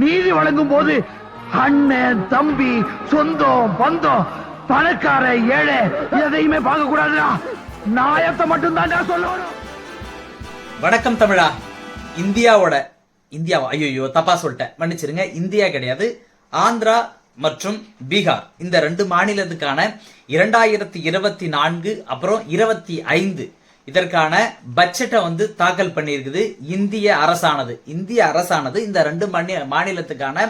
நீதி வழங்கும் போது அண்ணன் தம்பி சொந்தம் பந்தம் பணக்கார ஏழை எதையுமே பார்க்க கூடாதுடா. நாயத்தை மட்டும்தான் சொல்லணும். வணக்கம் தமிழா. இந்தியாவோட இந்தியாவா ஐயோ தப்பா சொல்லிட்டேன். மன்னிச்சிருங்க இந்தியா கிடையாது. ஆந்திரா மற்றும் பீகார். இந்த ரெண்டு மாநிலத்துக்கான இரண்டாயிரத்தி இருபத்தி நான்கு அப்புறம் இருபத்தி ஐந்து இதற்கான பட்ஜெட்டை வந்து தாக்கல் பண்ணியிருக்குது இந்திய அரசானது. இந்திய அரசானது இந்த ரெண்டு மாநில மாநிலத்துக்கான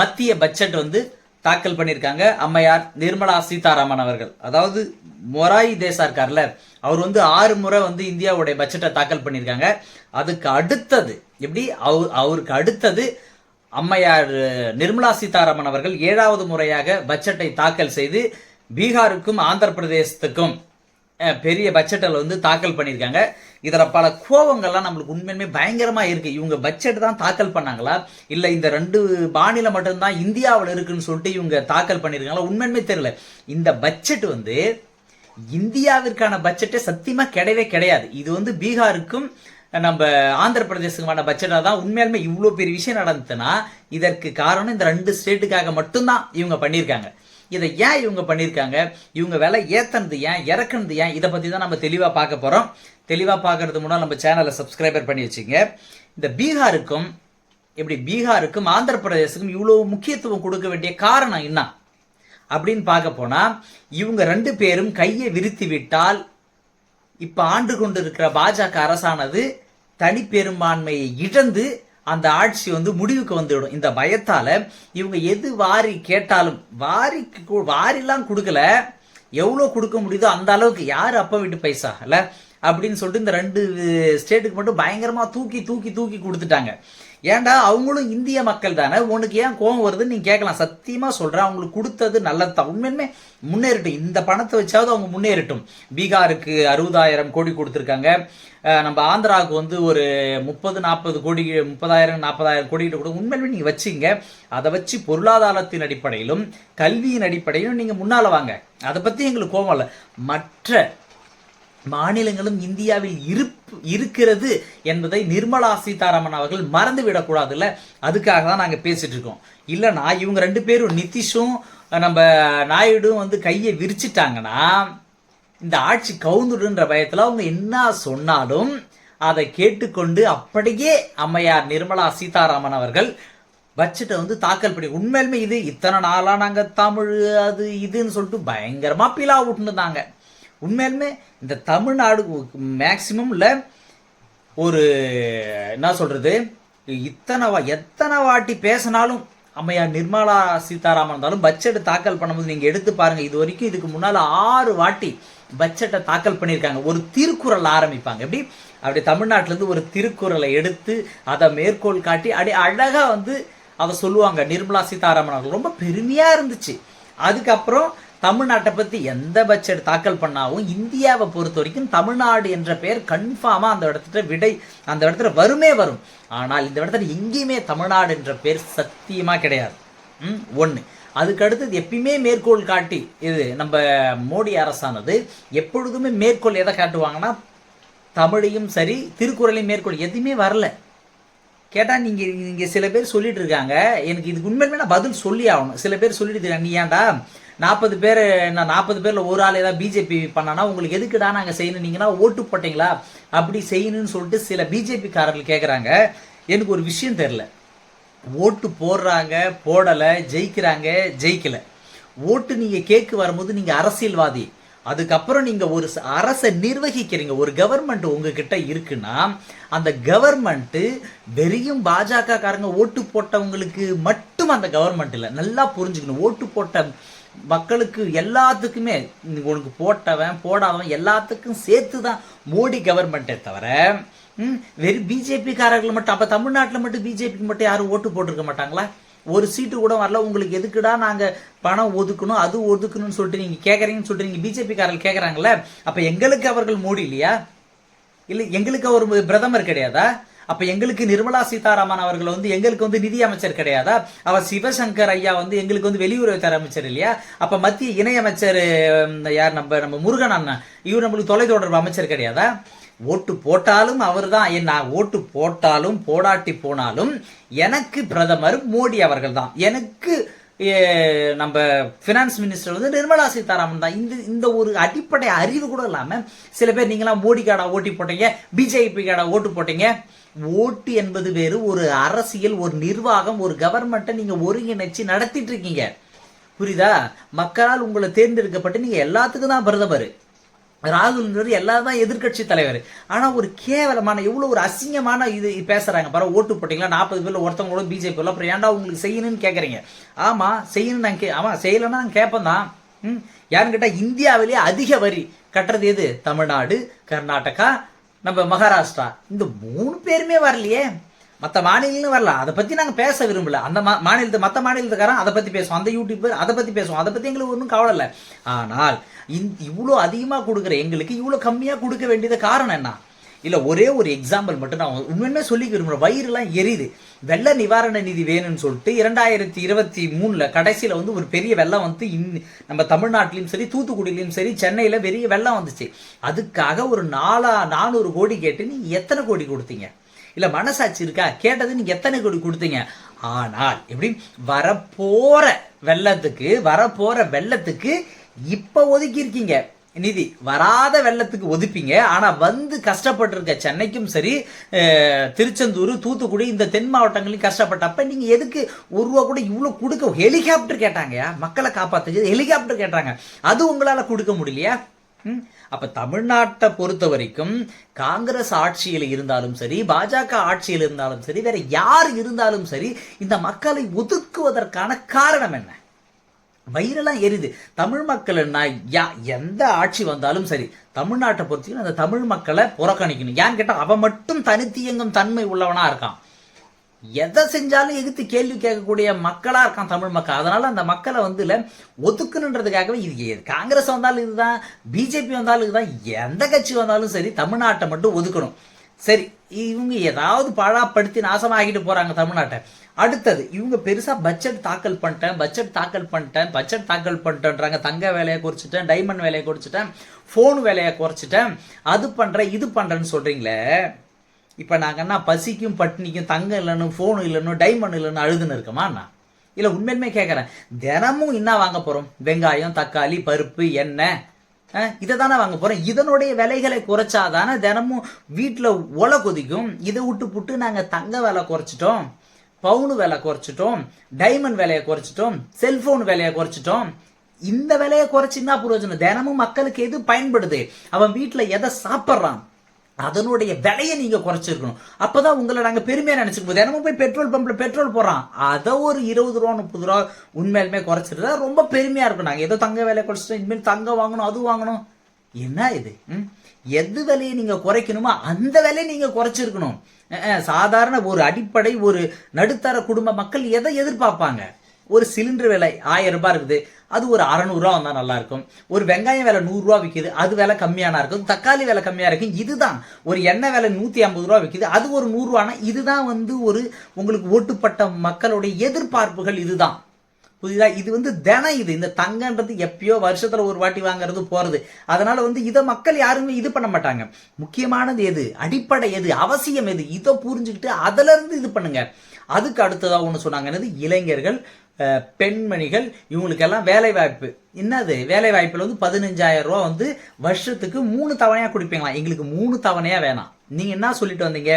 மத்திய பட்ஜெட் வந்து தாக்கல் பண்ணியிருக்காங்க. அம்மையார் நிர்மலா சீதாராமன் அவர்கள். அதாவது மொராய் தேசா இருக்கார்ல அவர் வந்து ஆறு முறை வந்து இந்தியாவுடைய பட்ஜெட்டை தாக்கல் பண்ணியிருக்காங்க. அதுக்கு அடுத்தது எப்படி? அவ அவருக்கு அடுத்தது அம்மையார் நிர்மலா சீதாராமன் அவர்கள் ஏழாவது முறையாக பட்ஜெட்டை தாக்கல் செய்து பீகாருக்கும் ஆந்திர பிரதேசத்துக்கும் பெரிய பட்ஜெட்டில் வந்து தாக்கல் பண்ணியிருக்காங்க. இதில் பல கோபங்கள்லாம் நம்மளுக்கு உண்மையுமே பயங்கரமாக இருக்குது இவங்க பட்ஜெட் தான் தாக்கல் பண்ணாங்களா? இல்லை இந்த ரெண்டு மாநிலம் மட்டும்தான் இந்தியாவில் இருக்குன்னு சொல்லிட்டு இவங்க தாக்கல் பண்ணியிருக்காங்களா? உண்மையுமே தெரியல. இந்த பட்ஜெட் வந்து இந்தியாவிற்கான பட்ஜெட்டே சத்தியமாக கிடையவே கிடையாது. இது வந்து பீகாருக்கும் நம்ம ஆந்திர பிரதேசத்துக்குமான பட்ஜெட்டாக தான் உண்மையாலுமே இவ்வளோ பெரிய விஷயம் நடந்துச்சுன்னா இதற்கு காரணம் இந்த ரெண்டு ஸ்டேட்டுக்காக மட்டும்தான் இவங்க பண்ணியிருக்காங்க. இதை ஏன் இவங்க பண்ணியிருக்காங்க? இவங்க விலை ஏத்தனது ஏன்? இறக்குனது ஏன்? இதை பற்றி தான் நம்ம தெளிவாக பார்க்க போகிறோம் தெளிவாக பார்க்கறது முன்னாடி நம்ம சேனலை சப்ஸ்கிரைபர் பண்ணி வச்சுங்க. இந்த பீகாருக்கும் இப்படி பீகாருக்கும் ஆந்திர பிரதேசத்துக்கும் இவ்வளோ முக்கியத்துவம் கொடுக்க வேண்டிய காரணம் என்ன? அப்படின்னு பார்க்க போனால் இவங்க ரெண்டு பேரும் கையை விரித்து விட்டால் இப்போ ஆண்டு கொண்டிருக்கிற பாஜக அரசானது தனி பெரும்பான்மையை இழந்து அந்த ஆட்சி வந்து முடிவுக்கு வந்துவிடும். இந்த பயத்தால இவங்க எது வாரி கேட்டாலும் வாரி வாரிலாம் கொடுக்கல. எவ்வளோ கொடுக்க முடியுதோ அந்த அளவுக்கு யார் அப்ப வீட்டு பைசா? இல்லை அப்படின்னு சொல்லிட்டு இந்த ரெண்டு ஸ்டேட்டுக்கு மட்டும் பயங்கரமா தூக்கி தூக்கி தூக்கி கொடுத்துட்டாங்க. ஏன்டா? அவங்களும் இந்திய மக்கள் தானே. உனக்கு ஏன் கோவம் வருதுன்னு நீ கேட்கலாம். சத்தியமா சொல்கிறேன் அவங்களுக்கு கொடுத்தது நல்லது தான் உண்மையுமே முன்னேறட்டும். இந்த பணத்தை வச்சாவது அவங்க முன்னேறட்டும். பீகாருக்கு அறுபதாயிரம் கோடி கொடுத்துருக்காங்க. நம்ம ஆந்திராவுக்கு வந்து ஒரு முப்பது நாற்பது கோடி முப்பதாயிரம் நாற்பதாயிரம் கோடி கிட்ட கூட உண்மையுமே நீங்க வச்சுங்க. அதை வச்சு பொருளாதாரத்தின் அடிப்படையிலும் கல்வியின் அடிப்படையிலும் நீங்க முன்னால வாங்க. அதை பத்தி எங்களுக்கு கோவம் இல்லை மற்ற மாநிலங்களும் இந்தியாவில் இருப்பு இருக்கிறது என்பதை நிர்மலா சீதாராமன் அவர்கள் மறந்து விடக்கூடாதுல்ல அதுக்காக தான் நாங்கள் பேசிட்டு இருக்கோம். இல்லைனா இவங்க ரெண்டு பேரும் நிதிஷும் நம்ம நாயுடும் வந்து கையை விரிச்சிட்டாங்கன்னா இந்த ஆட்சி கவுந்துடுன்ற பயத்தில் அவங்க என்ன சொன்னாலும் அதை கேட்டுக்கொண்டு அப்படியே அம்மையார் நிர்மலா சீதாராமன் அவர்கள் பட்ஜெட்டை வந்து தாக்கல் பண்ணி உண்மையிலுமே இது இத்தனை நாளாக நாங்கள் தமிழ் அது இதுன்னு சொல்லிட்டு பயங்கரமா பிலா விட்டுருந்தாங்க உண்மையிலுமே இந்த தமிழ்நாடு மேக்சிமம்ல ஒரு என்ன சொல்றது இத்தனை வா எத்தனை வாட்டி பேசினாலும் அம்மையார் நிர்மலா சீதாராமன் இருந்தாலும் பட்ஜெட் தாக்கல் பண்ணும்போது நீங்கள் எடுத்து பாருங்கள் இது வரைக்கும் இதுக்கு முன்னால் ஆறு வாட்டி பட்ஜெட்டை தாக்கல் பண்ணியிருக்காங்க. ஒரு திருக்குறள் ஆரம்பிப்பாங்க. எப்படி? அப்படி தமிழ்நாட்டிலேருந்து ஒரு திருக்குறளை எடுத்து அதை மேற்கோள் காட்டி அப்படி அழகாக வந்து அதை சொல்லுவாங்க. நிர்மலா சீதாராமன் அவர்கள் ரொம்ப பெருமையாக இருந்துச்சு. அதுக்கப்புறம் தமிழ்நாட்டை பற்றி எந்த பட்ஜெட் தாக்கல் பண்ணாவும் இந்தியாவை பொறுத்த வரைக்கும் தமிழ்நாடு என்ற பெயர் கன்ஃபார்மாக அந்த இடத்துல விடை அந்த இடத்துல வருமே வரும். ஆனால் இந்த இடத்துல எங்கேயுமே தமிழ்நாடு என்ற பெயர் சத்தியமாக கிடையாது. ம் ஒன்று அதுக்கு அடுத்தது எப்பயுமே மேற்கோள் காட்டி இது நம்ம மோடி அரசானது எப்பொழுதுமே மேற்கோள் எதை காட்டுவாங்கன்னா தமிழையும் சரி திருக்குறளையும் மேற்கோள் எதுவுமே வரல. கேட்டால் நீங்கள் இங்கே சில பேர் சொல்லிட்டு இருக்காங்க எனக்கு இதுக்கு உண்மையிலுமே நான் பதில் சொல்லி ஆகணும். சில பேர் சொல்லிட்டு இருக்காங்க நீ ஏன்டா நாற்பது பேர் நான் நாற்பது பேரில் ஒரு ஆள் ஏதாவது பிஜேபி பண்ணானா உங்களுக்கு எதுக்குடா நாங்கள் செய்யணும்? நீங்கன்னா ஓட்டு போட்டீங்களா? அப்படி செய்யணும்னு சொல்லிட்டு சில பிஜேபிக்காரர்கள் கேட்குறாங்க எனக்கு ஒரு விஷயம் தெரில ஓட்டு போடுறாங்க போடலை ஜெயிக்கிறாங்க ஜெயிக்கலை. ஓட்டு நீங்கள் கேட்கு வரும்போது நீங்கள் அரசியல்வாதி. அதுக்கப்புறம் நீங்கள் ஒரு அரசை நிர்வகிக்கிறீங்க. ஒரு கவர்மெண்ட் உங்ககிட்ட இருக்குன்னா அந்த கவர்மெண்ட்டு வெறியும் பாஜக காரங்க ஓட்டு போட்டவங்களுக்கு மட்டும் அந்த கவர்மெண்ட் இல்லை. நல்லா புரிஞ்சுக்கணும். ஓட்டு போட்ட மக்களுக்கு எல்லாத்துக்குமே உனக்கு போட்டவன் போடாதவன் எல்லாத்துக்கும் சேர்த்து தான் மோடி கவர்மெண்ட்டே தவிர வெறும் பிஜேபிக்காரர்கள் மட்டும் அப்போ தமிழ்நாட்டில் மட்டும் பிஜேபிக்கு மட்டும் யாரும் ஓட்டு போட்டிருக்க மாட்டாங்களா? ஒரு சீட்டு கூட வரல உங்களுக்கு எதுக்குடா நாங்கள் பணம் ஒதுக்கணும் அது ஒதுக்கணும்னு சொல்லிட்டு நீங்கள் கேட்குறீங்கன்னு சொல்லிட்டு நீங்கள் பிஜேபிக்காரர்கள் கேட்குறாங்களே அப்போ எங்களுக்கு அவர்கள் மோடி இல்லையா? இல்லை எங்களுக்கு அவர் பிரதமர் கிடையாதா? அப்ப எங்களுக்கு நிர்மலா சீதாராமன் அவர்கள் வந்து எங்களுக்கு வந்து நிதி அமைச்சர் கிடையாதா? அவர் சிவசங்கர் ஐயா வந்து எங்களுக்கு வந்து வெளியுறவுத்துறை அமைச்சர் இல்லையா? அப்ப மத்திய இணையமைச்சர் யார் நம்ம நம்ம முருகன் அண்ணன் இவர் நம்மளுக்கு தொலைத்தொடர்பு அமைச்சர் கிடையாதா? ஓட்டு போட்டாலும் அவர்தான். ஏன் நான் ஓட்டு போட்டாலும் போடாட்டி போனாலும் எனக்கு பிரதமர் மோடி அவர்கள் தான் எனக்கு நம்ம ஃபினான்ஸ் மினிஸ்டர் வந்து நிர்மலா சீதாராமன் தான். இந்த இந்த ஒரு அடிப்படை அறிவு கூட இல்லாமல் சில பேர் நீங்களாம் மோடி காடா ஓட்டி போட்டீங்க பிஜேபி காடா ஓட்டு போட்டீங்க. ஓட்டு என்பது வேறு ஒரு அரசியல் ஒரு நிர்வாகம் ஒரு கவர்மெண்ட்டை நீங்கள் ஒருங்கிணைச்சு நடத்திட்டு இருக்கீங்க. புரியுதா? மக்களால் உங்களை தேர்ந்தெடுக்கப்பட்டு நீங்கள் எல்லாத்துக்கும் தான் பிரதமர். ராகுல்ன்றது எல்லாரும் தான் எதிர்க்கட்சி தலைவர். ஆனா ஒரு கேவலமான எவ்வளவு ஒரு அசிங்கமான இது பேசுறாங்க. பாரு ஓட்டு போட்டீங்களா? நாற்பது பேர்ல ஒருத்தவங்களோட பிஜேபி அப்புறம் ஏன்டா உங்களுக்கு செய்யணும்னு கேக்குறீங்க? ஆமா செய்யணும் நான் கே ஆமா செய்யலைன்னா நான் கேட்பேன் தான். ம் யாருன்னு கேட்டா இந்தியாவிலேயே அதிக வரி கட்டுறது எது? தமிழ்நாடு கர்நாடகா நம்ம மகாராஷ்டிரா. இந்த மூணு பேருமே வரலையே. மற்ற மாநிலங்களும் வரலாம். அதை பற்றி நாங்கள் பேச விரும்பல. அந்த மா- மாநிலத்து மற்ற மாநிலத்துக்காரன் அதை பற்றி பேசுவோம் அந்த யூடியூபர் அதை பற்றி பேசுவோம் அதை பற்றி எங்களுக்கு ஒன்றும் கவலை இல்லை. ஆனால் இந் இவ்வளோ அதிகமாக கொடுக்குற எங்களுக்கு இவ்வளோ கம்மியாக கொடுக்க வேண்டியது காரணம் என்ன? இல்லை ஒரே ஒரு எக்ஸாம்பிள் மட்டும் நான் உண்மையுமே சொல்லிக்க விரும்புகிறேன் வயிறுலாம் எரியுது. வெள்ள நிவாரண நிதி வேணும்னு சொல்லிட்டு இரண்டாயிரத்தி இருபத்தி மூணில் கடைசியில் வந்து ஒரு பெரிய வெள்ளம் வந்து இன்- நம்ம தமிழ்நாட்டிலையும் சரி தூத்துக்குடியிலையும் சரி சென்னையில் பெரிய வெள்ளம் வந்துச்சு. அதுக்காக ஒரு நாலா நானூறு கோடி கேட்டு நீ எத்தனை கோடி கொடுத்தீங்க? இல்லை மனசாட்சி இருக்கா? கேட்டது நீங்கள் எத்தனை கோடி கொடுத்தீங்க? ஆனால் எப்படி? வரப்போகிற வெள்ளத்துக்கு வரப்போகிற வெள்ளத்துக்கு இப்போ ஒதுக்கி இருக்கீங்க. நிதி வராத வெள்ளத்துக்கு ஒதுப்பீங்க. ஆனால் வந்து கஷ்டப்பட்டிருக்க சென்னைக்கும் சரி திருச்செந்தூர் தூத்துக்குடி இந்த தென் மாவட்டங்களையும் கஷ்டப்பட்டப்ப நீங்கள் எதுக்கு ஒரு ரூபா கூட இவ்வளோ கொடுக்க ஹெலிகாப்டர் கேட்டாங்க மக்களை காப்பாத்துக்கு ஹெலிகாப்டர் கேட்டாங்க. அது உங்களால் கொடுக்க முடியலையா? அப்ப தமிழ்நாட்டை பொறுத்த வரைக்கும் காங்கிரஸ் ஆட்சியில் இருந்தாலும் சரி பாஜக ஆட்சியில் இருந்தாலும் சரி வேற யார் இருந்தாலும் சரி இந்த மக்களை ஒதுக்குவதற்கான காரணம் என்ன? வயிறெல்லாம் எரியுது. தமிழ் மக்கள் யா எந்த ஆட்சி வந்தாலும் சரி தமிழ்நாட்டை பொறுத்தவரைக்கும் அந்த தமிழ் மக்களை புறக்கணிக்கணும். ஏன்னு கேட்டால் அவன் மட்டும் தனித்தியங்கும் தன்மை உள்ளவனா இருக்கான். எதை செஞ்சாலும் எதிர்த்து கேள்வி கேட்கக்கூடிய மக்களாக இருக்கான் தமிழ் மக்கள். அதனால் அந்த மக்களை வந்து இல்லை ஒதுக்கணுன்றதுக்காகவே இது எது- காங்கிரஸ் வந்தாலும் இதுதான் பிஜேபி வந்தாலும் இதுதான் எந்த கட்சி வந்தாலும் சரி தமிழ்நாட்டை மட்டும் ஒதுக்கணும். சரி இவங்க ஏதாவது பாழாப்படுத்தி நாசமாகிட்டு போகிறாங்க தமிழ்நாட்டை. அடுத்தது இவங்க பெருசாக பட்ஜெட் தாக்கல் பண்ணிட்டேன் பட்ஜெட் தாக்கல் பண்ணிட்டேன் பட்ஜெட் தாக்கல் பண்ணிட்டேன்றாங்க. தங்க வேலையை குறைச்சிட்டேன் டைமண்ட் வேலையை குறைச்சிட்டேன் ஃபோன் வேலையை குறைச்சிட்டேன் அது பண்ணுறேன் இது பண்ணுறேன்னு சொல்கிறீங்களே இப்போ நாங்கள் என்ன பசிக்கும் பட்டினிக்கும் தங்கம் இல்லைன்னு ஃபோனு இல்லைன்னு டைமண்ட் இல்லைன்னு அழுதுன்னு இருக்கோமா நான் இல்லை உண்மையுமே கேட்குறேன் தினமும் என்ன வாங்க போகிறோம் வெங்காயம் தக்காளி பருப்பு எண்ணெய். இதை தானே வாங்க போகிறோம் இதனுடைய விலைகளை குறைச்சாதானே தினமும் வீட்டில் ஒலை கொதிக்கும். இதை விட்டு புட்டு நாங்கள் தங்க விலை குறைச்சிட்டோம். பவுனு விலை குறைச்சிட்டோம். டைமண்ட் விலையை குறைச்சிட்டோம். செல்போன் விலையை குறைச்சிட்டோம். இந்த விலையை குறைச்சின்னா என்ன தினமும் மக்களுக்கு எது பயன்படுது? அவன் வீட்டில் எதை சாப்பிட்றான்? அதனுடைய விலையை நீங்க குறைச்சிருக்கணும். அப்பதான் உங்களை நாங்க பெருமையா நினைச்சுக்கும் போது தினமும் போய் பெட்ரோல் பம்ப்ல பெட்ரோல் போடுறான் அதை ஒரு இருபது ரூபா முப்பது ரூபா உண்மையிலுமே குறைச்சிருந்தா ரொம்ப பெருமையா இருக்கும். நாங்க ஏதோ தங்க விலை குறைச்சிட்டோம் இனிமேல் தங்கம் வாங்கணும் அது வாங்கணும். என்ன இது? ம்? எது விலையை நீங்க குறைக்கணுமோ அந்த விலையை நீங்க குறைச்சிருக்கணும். சாதாரண ஒரு அடிப்படை ஒரு நடுத்தர குடும்ப மக்கள் எதை எதிர்பார்ப்பாங்க? ஒரு சிலிண்டர் விலை ஆயிரம் ரூபாய் இருக்குது. அது ஒரு அறநூறுவா வந்தால் நல்லாயிருக்கும். ஒரு வெங்காயம் விலை நூறுரூவா விற்கிது அது விலை கம்மியானா இருக்கும். தக்காளி விலை கம்மியாக இருக்கும். இதுதான். ஒரு எண்ணெய் விலை நூற்றி ஐம்பது ரூபா விற்கிது அது ஒரு நூறுரூவானா இதுதான் வந்து ஒரு உங்களுக்கு ஓட்டுப்பட்ட மக்களுடைய எதிர்பார்ப்புகள் இதுதான். புரியுதா? இது வந்து தினம் இது. இந்த தங்கன்றது எப்பயோ வருஷத்துல ஒரு வாட்டி வாங்குறது போறது. அதனால வந்து இதை மக்கள் யாருமே இது பண்ண மாட்டாங்க. முக்கியமானது எது? அடிப்படை எது? அவசியம் எது? இதை புரிஞ்சுக்கிட்டு அதுல இருந்து இது பண்ணுங்க. அதுக்கு அடுத்ததாக ஒன்று சொன்னாங்க. என்னது? இளைஞர்கள் பெண்மணிகள் இவங்களுக்கெல்லாம் வேலை வாய்ப்பு என்னது? வேலைவாய்ப்பில் வந்து பதினஞ்சாயிரம் ரூபா வந்து வருஷத்துக்கு மூணு தவணையாக கொடுப்பீங்களா? எங்களுக்கு மூணு தவணையாக வேணாம். நீங்கள் என்ன சொல்லிட்டு வந்தீங்க?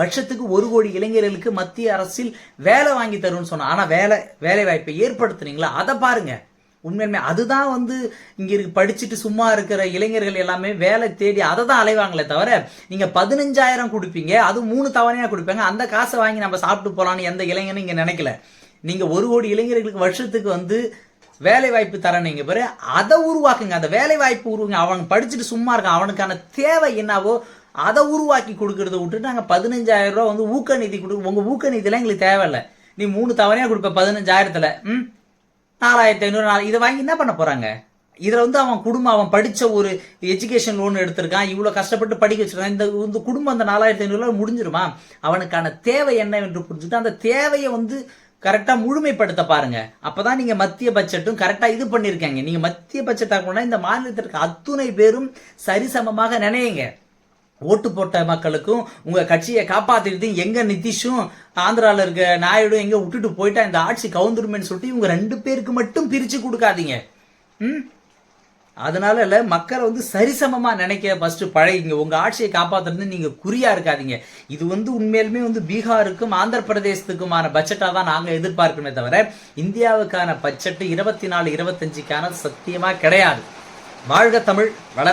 வருஷத்துக்கு ஒரு கோடி இளைஞர்களுக்கு மத்திய அரசில் வேலை வாங்கி தரும்னு சொன்னோம். ஆனால் வேலை வேலை வாய்ப்பை ஏற்படுத்துனீங்களா? அதை பாருங்கள் உண்மையுமே அதுதான் வந்து இங்கே இருக்கு படிச்சுட்டு சும்மா இருக்கிற இளைஞர்கள் எல்லாமே வேலை தேடி அதை தான் அலைவாங்களே தவிர நீங்கள் பதினஞ்சாயிரம் கொடுப்பீங்க அது மூணு தவணையாக கொடுப்பீங்க அந்த காசை வாங்கி நம்ம சாப்பிட்டு போகலான்னு எந்த இளைஞனும் இங்கே நினைக்கல. நீங்கள் ஒரு கோடி இளைஞர்களுக்கு வருஷத்துக்கு வந்து வேலை வாய்ப்பு தரணுங்க பாரு அதை உருவாக்குங்க. அந்த வேலை வாய்ப்பு உருவாங்க. அவன் படிச்சுட்டு சும்மா இருக்கான் அவனுக்கான தேவை என்னவோ அதை உருவாக்கி கொடுக்கறத விட்டுட்டு நாங்கள் பதினஞ்சாயிரம் ரூபா வந்து ஊக்க நிதி கொடு உங்கள் ஊக்க நிதிலாம் எங்களுக்கு தேவையில்லை. நீ மூணு தவணையாக கொடுப்ப பதினஞ்சாயிரத்தில். ம்? நாலாயிரத்தி ஐநூறு நாலு இதை வாங்கி என்ன பண்ண போறாங்க? இதில் வந்து அவன் குடும்பம் அவன் படித்த ஒரு எஜுகேஷன் லோன் எடுத்திருக்கான் இவ்வளோ கஷ்டப்பட்டு படிக்க வச்சிருக்கான் இந்த இந்த குடும்பம் அந்த நாலாயிரத்தி ஐநூறுல முடிஞ்சிருமா? அவனுக்கான தேவை என்ன என்று புரிஞ்சுட்டு அந்த தேவையை வந்து கரெக்டாக முழுமைப்படுத்த பாருங்க. அப்போதான் நீங்கள் மத்திய பட்ஜெட்டும் கரெக்டாக இது பண்ணியிருக்காங்க. நீங்கள் மத்திய பட்ஜெட் ஆகணும்னா இந்த மாநிலத்திற்கு அத்துணை பேரும் சரிசமமாக நினையுங்க. ஓட்டு போட்ட மக்களுக்கும் உங்க கட்சியை காப்பாத்திட்டு எங்க நிதிஷும் ஆந்திரால இருக்க நாயுடு எங்க விட்டுட்டு போயிட்டா இந்த ஆட்சி கவுந்துருமேன்னு சொல்லிட்டு இவங்க ரெண்டு பேருக்கு மட்டும் பிரிச்சு கொடுக்காதீங்க. ம்? அதனால இல்ல மக்களை வந்து சரிசமமா நினைக்க ஃபர்ஸ்ட் பழகிங்க. உங்க ஆட்சியை காப்பாத்துறது நீங்க குறியா இருக்காதீங்க. இது வந்து உண்மையிலுமே வந்து பீகாருக்கும் ஆந்திர பிரதேசத்துக்குமான பட்ஜெட்டா தான் நாங்க எதிர்பார்க்கணுமே தவிர இந்தியாவுக்கான பட்ஜெட் இருபத்தி நாலு இருபத்தஞ்சுக்கான சத்தியமா கிடையாது. வாழ்க தமிழ் வளர